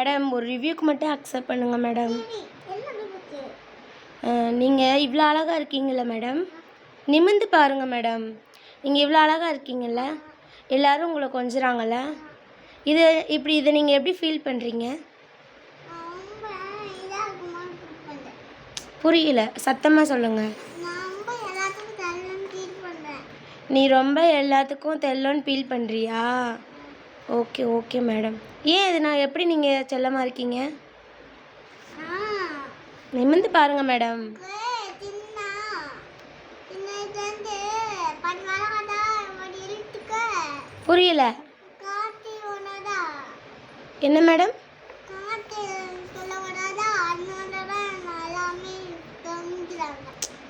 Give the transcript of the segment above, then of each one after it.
Madam ஒரு ரிவ்யூக்கு மட்டும் accept பண்ணுங்கள் மேடம் நீங்கள் இவ்வளோ அழகாக இருக்கீங்களா மேடம் நிமிர்ந்து பாருங்கள் மேடம் நீங்கள் இவ்வளோ அழகாக இருக்கீங்கல்ல. எல்லாரும் உங்களை கொஞ்சுறாங்கல்ல. இது இப்படி இதை நீங்கள் எப்படி ஃபீல் பண்ணுறீங்க புரியல. சத்தமாக சொல்லுங்கள் நீ ரொம்ப எல்லாத்துக்கும் தெல்லோன்னு ஃபீல் பண்ணுறியா ஓகே ஓகே மேடம். ஏன் இது நான் எப்படி நீங்கள் செல்லமாக இருக்கீங்க? நிமிந்து நிமிர்ந்து பாருங்கள் மேடம். புரியல. என்ன மேடம்?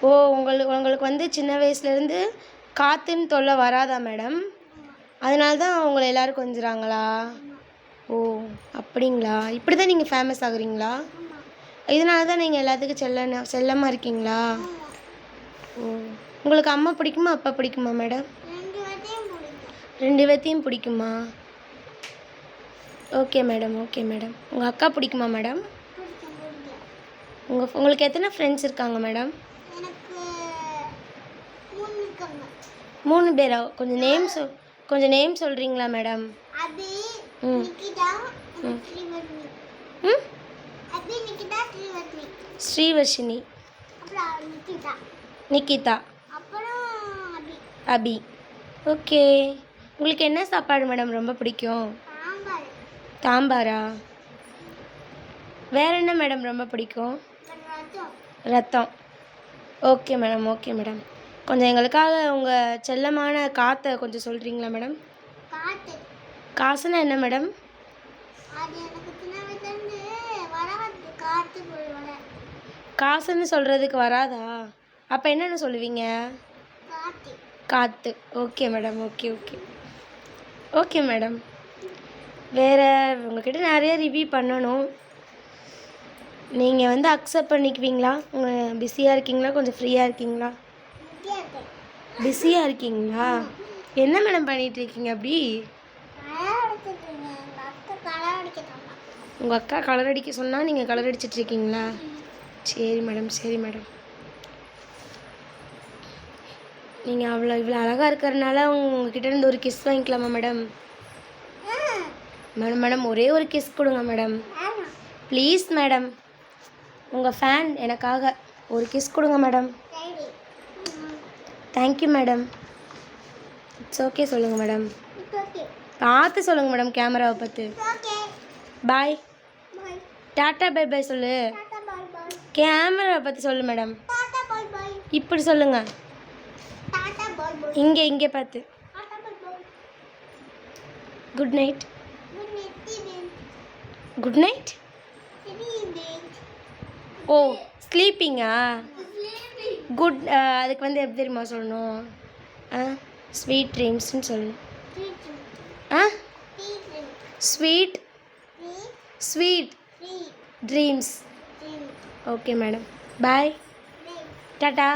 ஓ உங்களுக்கு உங்களுக்கு வந்து சின்ன வயசுலேருந்து காற்றுன்னு தொல்லை வராதா மேடம்? அதனால தான் உங்களை எல்லோரும் கொஞ்சுறாங்களா? ஓ அப்படிங்களா? இப்படி தான் நீங்கள் ஃபேமஸ் ஆகுறீங்களா? இதனால தான் நீங்கள் எல்லாத்துக்கும் செல்ல செல்லமாக இருக்கீங்களா? ஓ உங்களுக்கு அம்மா பிடிக்குமா அப்பா பிடிக்குமா மேடம் ரெண்டு பேர்த்தையும் பிடிக்குமா? ஓகே மேடம் ஓகே மேடம் உங்கள் அக்கா பிடிக்குமா மேடம் உங்கள் உங்களுக்கு எத்தனை ஃப்ரெண்ட்ஸ் இருக்காங்க மேடம் மூணு பேரா? கொஞ்சம் நேம் சொல் கொஞ்சம் நேம் சொல்கிறீங்களா மேடம் ஸ்ரீவர்ஷினி. நிக்கிதா. அபி. அபி. ஓகே. உங்களுக்கு என்ன சாப்பாடு மேடம் ரொம்ப பிடிக்கும்? தாம்பாரா? வேற என்ன மேடம் ரொம்ப பிடிக்கும்? ரத்தம். ஓகே மேடம் ஓகே மேடம் கொஞ்சம் எங்களுக்காக உங்கள் செல்லமான காற்றை கொஞ்சம் சொல்கிறீங்களா மேடம்? காசுனா என்ன மேடம்? காசுன்னு சொல்கிறதுக்கு வராதா? அப்போ என்னென்ன சொல்லுவீங்க? காற்று okay madam okay okay. Okay madam. வேறு உங்ககிட்ட நிறைய ரிவ்யூ பண்ணணும். நீங்கள் வந்து அக்செப்ட் பண்ணிக்குவீங்களா? உங்கள் பிஸியாக இருக்கீங்களா? கொஞ்சம் ஃப்ரீயாக இருக்கீங்களா? பிஸியாக இருக்கீங்களா? என்ன மேடம் பண்ணிகிட்டு இருக்கீங்க அப்படி? உங்கள் அக்கா கலர் அடிக்க சொன்னால் நீங்கள் கலர் அடிச்சிட்டு இருக்கீங்களா சரி மேடம் சரி மேடம் நீங்கள் அவ்வளோ இவ்வளோ அழகாக இருக்கிறனால உங்ககிட்ட இருந்து ஒரு கிஸ் வாங்கிக்கலாமா மேடம் மேடம் மேடம் ஒரே ஒரு கிஸ் கொடுங்க மேடம் ப்ளீஸ் மேடம் உங்கள் ஃபேன் எனக்காக ஒரு கிஸ் கொடுங்க madam thank you madam it's okay சொல்லுங்கள் மேடம் பார்த்து சொல்லுங்கள் மேடம் கேமராவை பார்த்து. பாய் டாட்டா பை சொல்லு. பாய் பாய் கேமராவை பார்த்து சொல்லு மேடம் இப்படி சொல்லுங்கள் இங்கே இங்கே பார்த்து. குட் நைட் குட் நைட் ஓ ஸ்லீப்பிங்கா ஸ்லீப்பிங் குட் uh, அதுக்கு வந்து எப்படி தெரியுமா சொல்லணும்? ஆ ஸ்வீட் ட்ரீம்ஸ்னு சொல்லணும். ஆ? Sweet sweet dreams okay madam bye tata